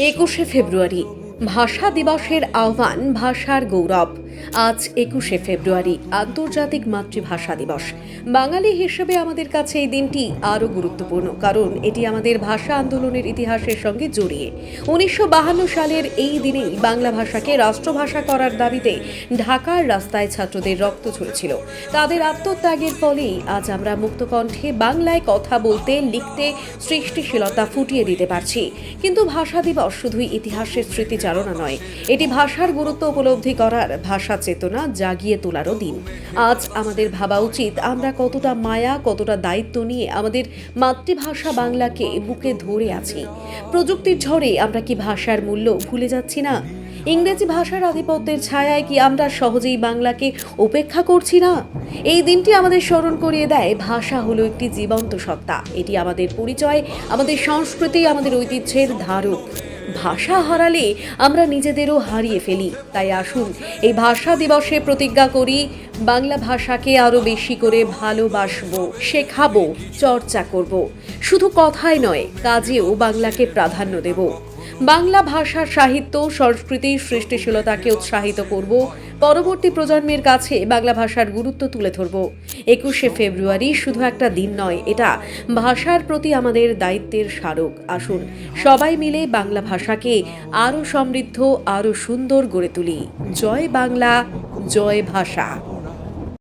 একুশে ফেব্রুয়ারি ভাষা দিবসের আহ্বান ভাষার গৌরব। আজ একুশে ফেব্রুয়ারি, আন্তর্জাতিক মাতৃভাষা দিবস। বাঙালি হিসেবে আমাদের কাছে এই দিনটি আরও গুরুত্বপূর্ণ, কারণ এটি আমাদের ভাষা আন্দোলনের ইতিহাসের সঙ্গে জড়িয়ে। উনিশশো সালের এই দিনেই বাংলা ভাষাকে রাষ্ট্রভাষা করার দাবিতে ঢাকার রাস্তায় ছাত্রদের রক্ত ঝরেছিল। তাদের আত্মত্যাগের ফলেই আজ আমরা মুক্তকণ্ঠে বাংলায় কথা বলতে, লিখতে, সৃষ্টিশীলতা ফুটিয়ে দিতে পারছি। কিন্তু ভাষা দিবস শুধুই ইতিহাসের স্মৃতিচারণা নয়, এটি ভাষার গুরুত্ব উপলব্ধি করার ভাষা চেতনা জাগিয়ে তোলারও দিন। আজ আমাদের ভাবা উচিত আমরা কতটা মায়া, কতটা দায়িত্ব নিয়ে আমাদের মাতৃভাষা বাংলাকে বুকে ধরে আছি। প্রযুক্তির ঝড়ে আমরা কি ভাষার মূল্য ভুলে যাচ্ছি না? ইংরেজি ভাষার আধিপত্যের ছায়ায় কি আমরা সহজেই বাংলাকে উপেক্ষা করছি না? এই দিনটি আমাদের স্মরণ করিয়ে দেয়, ভাষা হলো একটি জীবন্ত সত্তা। এটি আমাদের পরিচয়, আমাদের সংস্কৃতি, আমাদের ঐতিহ্যের ধারক। ভাষা হারালে আমরা নিজেদেরও হারিয়ে ফেলি। তাই আসুন, এই ভাষা দিবসে প্রতিজ্ঞা করি, বাংলা ভাষাকে আরও বেশি করে ভালোবাসব, শেখাবো, চর্চা করব। শুধু কথায় নয়, কাজেও বাংলাকে প্রাধান্য দেব। বাংলা ভাষা, সাহিত্য, সংস্কৃতি, সৃষ্টিশীলতাকে উৎসাহিত করব। পরবর্তী প্রজন্মের কাছে বাংলা ভাষার গুরুত্ব তুলে ধরব। একুশে ফেব্রুয়ারি শুধু একটা দিন নয়, এটা ভাষার প্রতি আমাদের দায়িত্বের স্মারক। আসুন, সবাই মিলে বাংলা ভাষাকে আরও সমৃদ্ধ, আরও সুন্দর গড়ে তুলি। জয় বাংলা, জয় ভাষা।